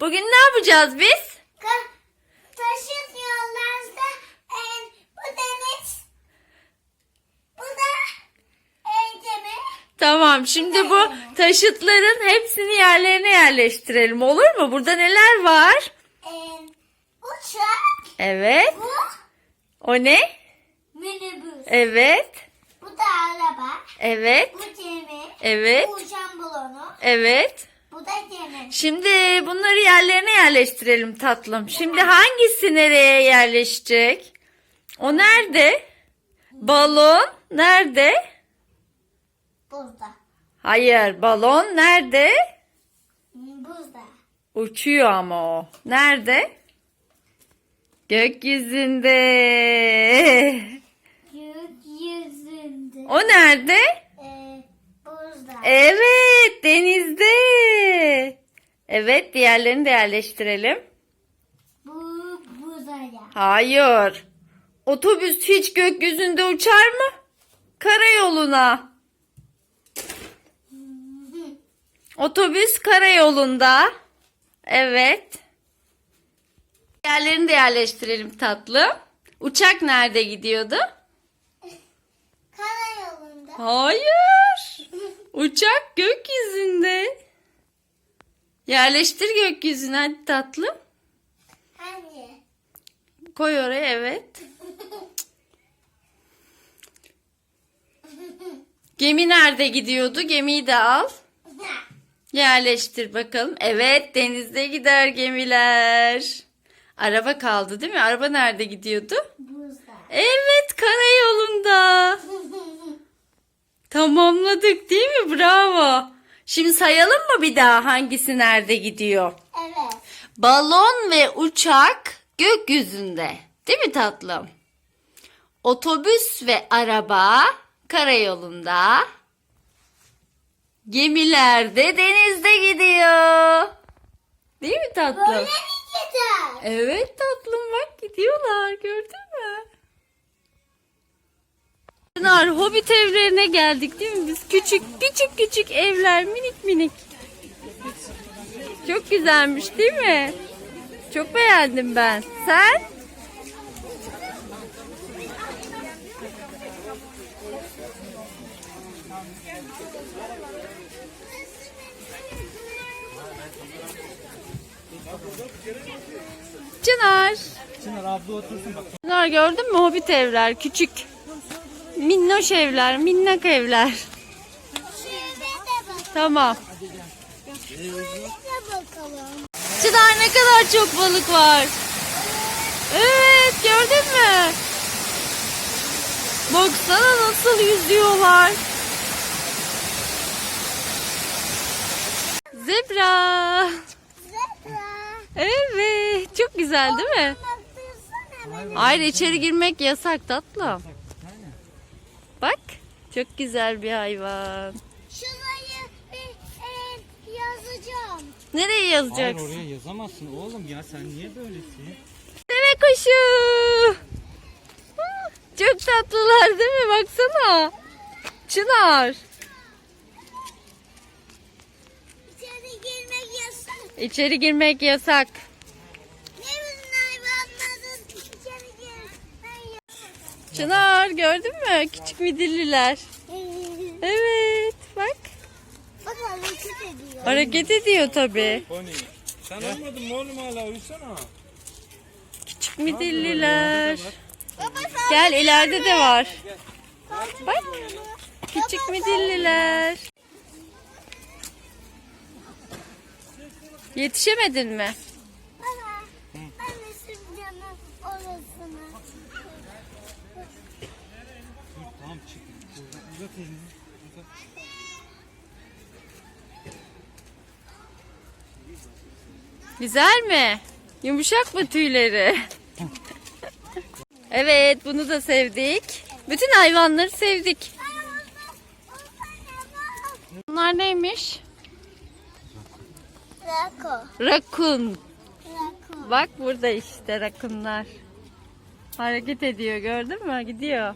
Bugün ne yapacağız biz? Taşıt yollarda en, bu deniz bu da eğitimi Tamam şimdi bu taşıtların hepsini yerlerine yerleştirelim olur mu? Burada neler var? uçak Evet. bu O ne? minibüs Evet. bu da araba Evet. bu gemi Evet. bu uçan balonu Evet. Bu da gemi Şimdi bunları yerlerine yerleştirelim tatlım. Şimdi hangisi nereye yerleşecek? O nerede? Balon nerede? burada Hayır, balon nerede? burada Uçuyor ama o. Nerede? Gökyüzünde. gökyüzünde O nerede? e, burada Evet, denizde. Evet, diğerlerini de yerleştirelim. bu burada Hayır. Otobüs hiç gökyüzünde uçar mı? Karayoluna. Otobüs karayolunda. Evet. Diğerlerini de yerleştirelim tatlım. Uçak nerede gidiyordu? karayolunda Hayır. Uçak gökyüzünde. Yerleştir gökyüzüne hadi tatlım. hangi Koy oraya evet. Gemi nerede gidiyordu? Gemiyi de al. Yerleştir bakalım. Evet denizde gider gemiler. Araba kaldı değil mi? Araba nerede gidiyordu? burada Evet karayolunda. Tamamladık değil mi? Bravo. Şimdi sayalım mı bir daha hangisi nerede gidiyor? evet Balon ve uçak gökyüzünde. Değil mi tatlım? Otobüs ve araba karayolunda. Gemiler de denizde gidiyor. Değil mi tatlım? Böyle mi gider? Evet tatlım bak gidiyorlar gördün mü? Pınar hobbit evlerine geldik değil mi biz? Küçük küçük küçük evler minik minik. Çok güzelmiş değil mi? Çok beğendim ben. Sen? Çınar. Çınar abla otursun bak. Çınar gördün mü hobbit evler küçük. Minnoş evler, minnak evler. Tamam. Çınar ne kadar çok balık var. Evet gördün mü? Baksana nasıl yüzüyorlar. Zebra. Zebra. Evet çok güzel değil mi? Hayır içeri girmek yasak tatlım. Çok güzel bir hayvan. Şurayı bir e, yazacağım. Nereye Hayır yazacaksın? oraya yazamazsın oğlum ya sen niye böylesin? Deve kuşu. Çok tatlılar değil mi? Baksana. Çınar. İçeri girmek yasak. İçeri girmek yasak. Ne bizim hayvanların içeri girmek yasak. Çınar gördün mü? Küçük midilliler. Evet bak. Bak hareket ediyor. Hareket ediyor tabii. Pony. Sen olmadın mı oğlum hala uyusana. Küçük midilliler. Baba sen Gel ileride de var. Bak. Küçük midilliler. Yetişemedin mi? Güzel mi? Yumuşak mı tüyleri? evet bunu da sevdik. Bütün hayvanları sevdik. Bunlar neymiş? Rakun. Bak burada işte rakunlar. Hareket ediyor gördün mü? Gidiyor.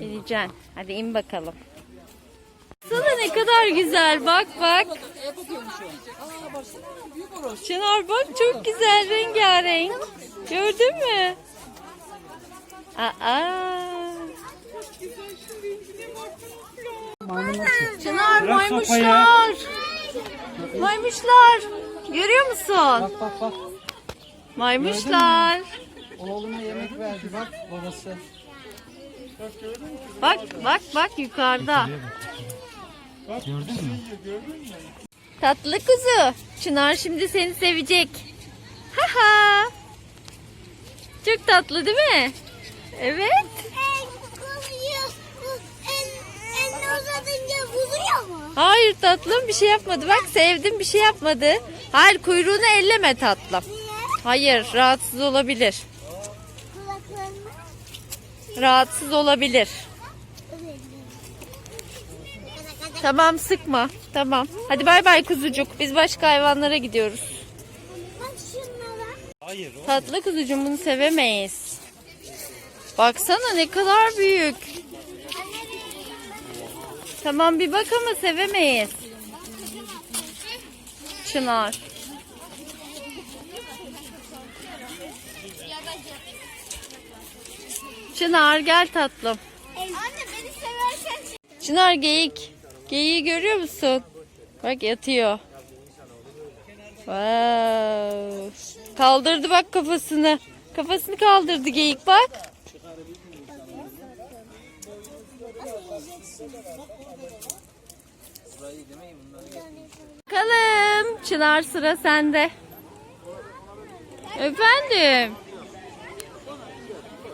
İneceksin. Hadi in bakalım. Sana ne kadar güzel. Bak bak. Çınar bak çok güzel rengarenk. Gördün mü? Aa. Çınar maymuşlar. Maymuşlar. Görüyor musun? Bak bak bak. Maymuşlar. Oğluna yemek verdi bak babası. Bak bak bak yukarıda. Gördün mü? Tatlı kuzu. Çınar şimdi seni sevecek. Ha ha. Çok tatlı değil mi? Evet. En kuzuyu en, en uzatınca kuzuyor mu? Hayır tatlım bir şey yapmadı. Bak sevdim bir şey yapmadı. Hayır kuyruğunu elleme tatlım. Hayır rahatsız olabilir. Rahatsız olabilir. Tamam sıkma. Tamam. Hadi bay bay kuzucuk. Biz başka hayvanlara gidiyoruz. Hayır. Tatlı kuzucuğum bunu sevemeyiz. Baksana ne kadar büyük. Tamam bir bak ama sevemeyiz. Çınar. Çınar gel tatlım. Anne beni seversen Çınar geyik. Geyiği görüyor musun? Bak yatıyor. Wow. Kaldırdı bak kafasını. Kafasını kaldırdı geyik bak. Bakalım. Çınar sıra sende. Efendim. Yürüyeceksin üstünde. Çınar. Anne ve ben traktör gibi. Evet traktör Videolarımı izlemeyi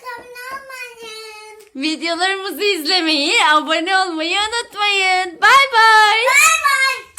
kanal almayın. Videolarımızı izlemeyi, abone olmayı unutmayın. Bay bay.